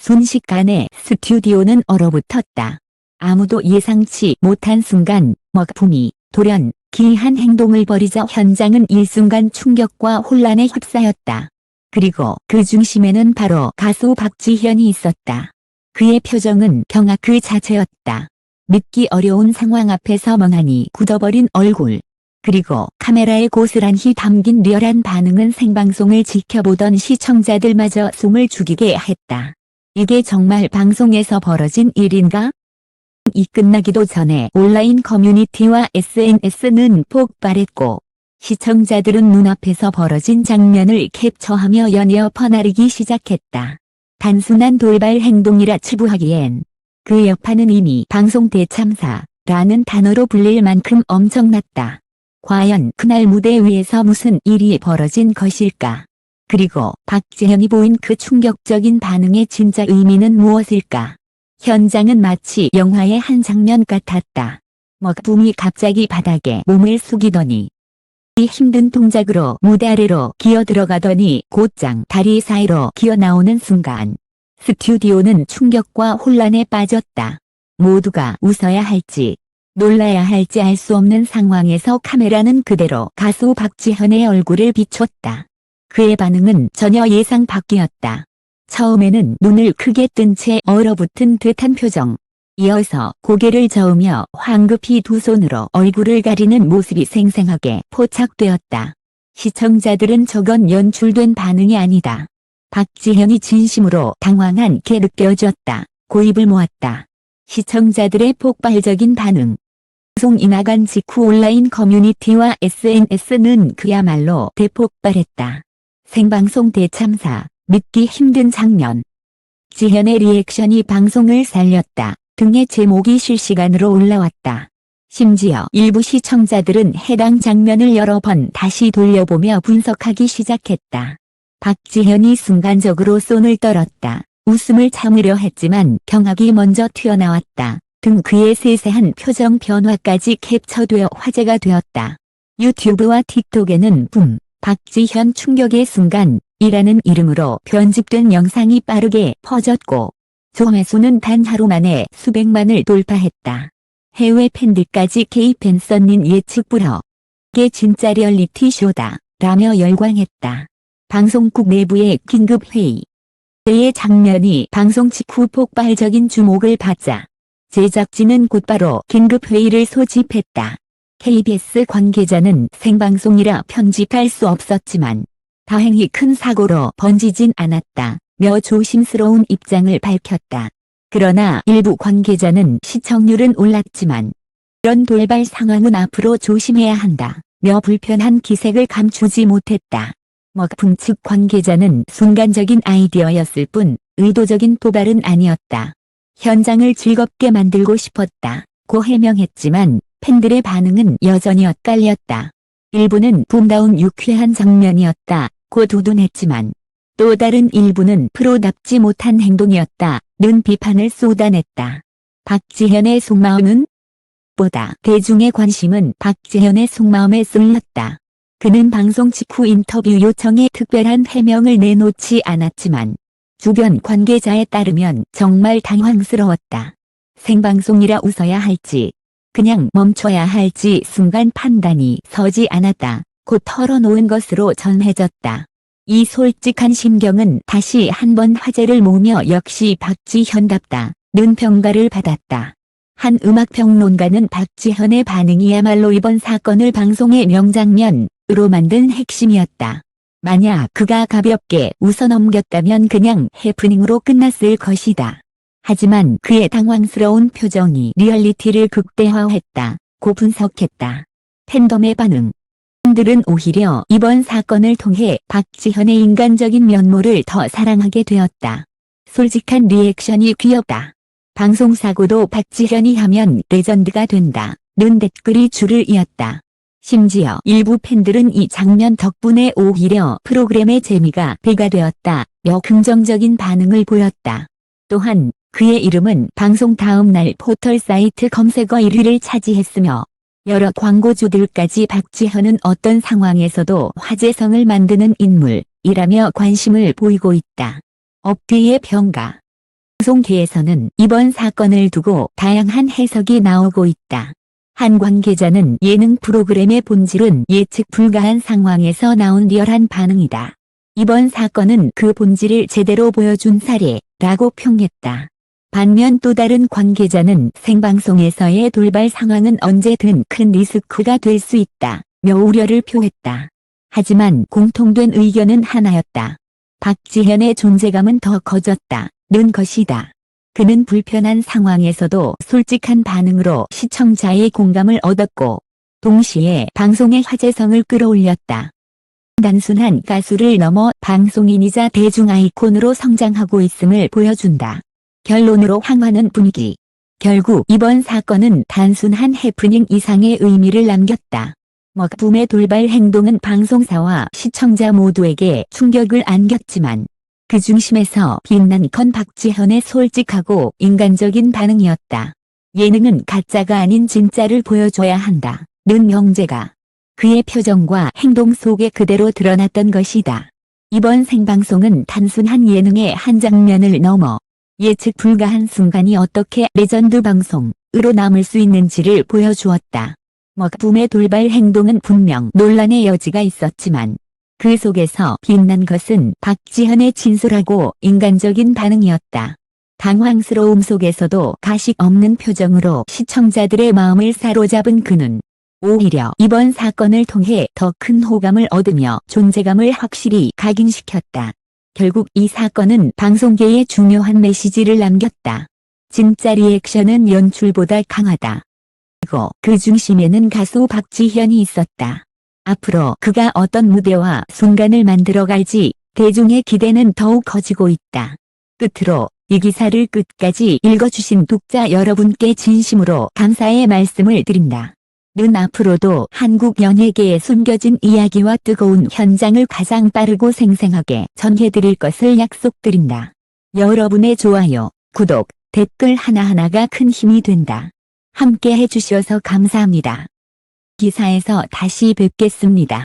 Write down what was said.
순식간에 스튜디오는 얼어붙었다. 아무도 예상치 못한 순간 먹품이 돌연 기이한 행동을 벌이자 현장은 일순간 충격과 혼란에 휩싸였다. 그리고 그 중심에는 바로 가수 박지현이 있었다. 그의 표정은 경악 그 자체였다. 믿기 어려운 상황 앞에서 멍하니 굳어버린 얼굴. 그리고 카메라에 고스란히 담긴 리얼한 반응은 생방송을 지켜보던 시청자들마저 숨을 죽이게 했다. 이게 정말 방송에서 벌어진 일인가? 이 끝나기도 전에 온라인 커뮤니티와 SNS는 폭발했고 시청자들은 눈앞에서 벌어진 장면을 캡처하며 연이어 퍼나르기 시작했다. 단순한 돌발 행동이라 치부하기엔 그 여파는 이미 방송 대참사라는 단어로 불릴 만큼 엄청났다. 과연 그날 무대 위에서 무슨 일이 벌어진 것일까? 그리고 박재현이 보인 그 충격적인 반응의 진짜 의미는 무엇일까? 현장은 마치 영화의 한 장면 같았다. 먹붐이 갑자기 바닥에 몸을 숙이더니 이 힘든 동작으로 무대 아래로 기어 들어가더니 곧장 다리 사이로 기어 나오는 순간 스튜디오는 충격과 혼란에 빠졌다. 모두가 웃어야 할지 놀라야 할지 알 수 없는 상황에서 카메라는 그대로 가수 박지현의 얼굴을 비췄다. 그의 반응은 전혀 예상 밖이었다. 처음에는 눈을 크게 뜬 채 얼어붙은 듯한 표정. 이어서 고개를 저으며 황급히 두 손으로 얼굴을 가리는 모습이 생생하게 포착되었다. 시청자들은 저건 연출된 반응이 아니다. 박지현이 진심으로 당황한 게 느껴졌다. 고입을 모았다. 시청자들의 폭발적인 반응. 나간 직후 온라인 커뮤니티와 SNS는 그야말로 대폭발했다. 생방송 대참사, 믿기 힘든 장면. 지현의 리액션이 방송을 살렸다. 등의 제목이 실시간으로 올라왔다. 심지어 일부 시청자들은 해당 장면을 여러 번 다시 돌려보며 분석하기 시작했다. 박지현이 순간적으로 손을 떨었다. 웃음을 참으려 했지만 경악이 먼저 튀어나왔다. 등 그의 세세한 표정 변화까지 캡처되어 화제가 되었다. 유튜브와 틱톡에는 붐, 박지현 충격의 순간, 이라는 이름으로 편집된 영상이 빠르게 퍼졌고, 조회수는 단 하루 만에 수백만을 돌파했다. 해외 팬들까지 개입한 썬닌 예측 불허. 이게 진짜 리얼리티 쇼다. 라며 열광했다. 방송국 내부의 긴급 회의. 때의 장면이 방송 직후 폭발적인 주목을 받자 제작진은 곧바로 긴급 회의를 소집했다. KBS 관계자는 생방송이라 편집할 수 없었지만 다행히 큰 사고로 번지진 않았다. 며 조심스러운 입장을 밝혔다. 그러나 일부 관계자는 시청률은 올랐지만 이런 돌발 상황은 앞으로 조심해야 한다. 며 불편한 기색을 감추지 못했다. 먹품 측 관계자는 순간적인 아이디어였을 뿐 의도적인 도발은 아니었다. 현장을 즐겁게 만들고 싶었다. 고 해명했지만 팬들의 반응은 여전히 엇갈렸다. 일부는 붐다운 유쾌한 장면이었다. 고 두둔했지만 또 다른 일부는 프로답지 못한 행동이었다. 는 비판을 쏟아냈다. 박지현의 속마음은 보다 대중의 관심은 박지현의 속마음에 쏠렸다. 그는 방송 직후 인터뷰 요청에 특별한 해명을 내놓지 않았지만 주변 관계자에 따르면 정말 당황스러웠다. 생방송이라 웃어야 할지 그냥 멈춰야 할지 순간 판단이 서지 않았다. 곧 털어놓은 것으로 전해졌다. 이 솔직한 심경은 다시 한 번 화제를 모으며 역시 박지현답다. 는 평가를 받았다. 한 음악평론가는 박지현의 반응이야말로 이번 사건을 방송의 명장면으로 만든 핵심이었다. 만약 그가 가볍게 웃어 넘겼다면 그냥 해프닝으로 끝났을 것이다. 하지만 그의 당황스러운 표정이 리얼리티를 극대화했다. 고 분석했다. 팬덤의 반응. 팬들은 오히려 이번 사건을 통해 박지현의 인간적인 면모를 더 사랑하게 되었다. 솔직한 리액션이 귀엽다. 방송사고도 박지현이 하면 레전드가 된다. 는 댓글이 줄을 이었다. 심지어 일부 팬들은 이 장면 덕분에 오히려 프로그램의 재미가 배가 되었다. 며 긍정적인 반응을 보였다. 또한 그의 이름은 방송 다음 날 포털 사이트 검색어 1위를 차지했으며 여러 광고주들까지 박지현은 어떤 상황에서도 화제성을 만드는 인물이라며 관심을 보이고 있다. 업계의 평가 방송계에서는 이번 사건을 두고 다양한 해석이 나오고 있다. 한 관계자는 예능 프로그램의 본질은 예측 불가한 상황에서 나온 리얼한 반응이다. 이번 사건은 그 본질을 제대로 보여준 사례라고 평했다. 반면 또 다른 관계자는 생방송에서의 돌발 상황은 언제든 큰 리스크가 될 수 있다. 며 우려를 표했다. 하지만 공통된 의견은 하나였다. 박지현의 존재감은 더 커졌다. 는 것이다. 그는 불편한 상황에서도 솔직한 반응으로 시청자의 공감을 얻었고, 동시에 방송의 화제성을 끌어올렸다. 단순한 가수를 넘어 방송인이자 대중 아이콘으로 성장하고 있음을 보여준다. 결론으로 향하는 분위기. 결국 이번 사건은 단순한 해프닝 이상의 의미를 남겼다. 먹붐의 돌발 행동은 방송사와 시청자 모두에게 충격을 안겼지만 그 중심에서 빛난 건 박지현의 솔직하고 인간적인 반응이었다. 예능은 가짜가 아닌 진짜를 보여줘야 한다. 는 명제가 그의 표정과 행동 속에 그대로 드러났던 것이다. 이번 생방송은 단순한 예능의 한 장면을 넘어 예측 불가한 순간이 어떻게 레전드 방송으로 남을 수 있는지를 보여주었다. 먹붐의 돌발 행동은 분명 논란의 여지가 있었지만 그 속에서 빛난 것은 박지현의 진솔하고 인간적인 반응이었다. 당황스러움 속에서도 가식 없는 표정으로 시청자들의 마음을 사로잡은 그는 오히려 이번 사건을 통해 더 큰 호감을 얻으며 존재감을 확실히 각인시켰다. 결국 이 사건은 방송계에 중요한 메시지를 남겼다. 진짜 리액션은 연출보다 강하다. 그리고 그 중심에는 가수 박지현이 있었다. 앞으로 그가 어떤 무대와 순간을 만들어갈지 대중의 기대는 더욱 커지고 있다. 끝으로 이 기사를 끝까지 읽어주신 독자 여러분께 진심으로 감사의 말씀을 드린다. 는 앞으로도 한국 연예계에 숨겨진 이야기와 뜨거운 현장을 가장 빠르고 생생하게 전해드릴 것을 약속드린다. 여러분의 좋아요, 구독, 댓글 하나하나가 큰 힘이 된다. 함께 해주셔서 감사합니다. 기사에서 다시 뵙겠습니다.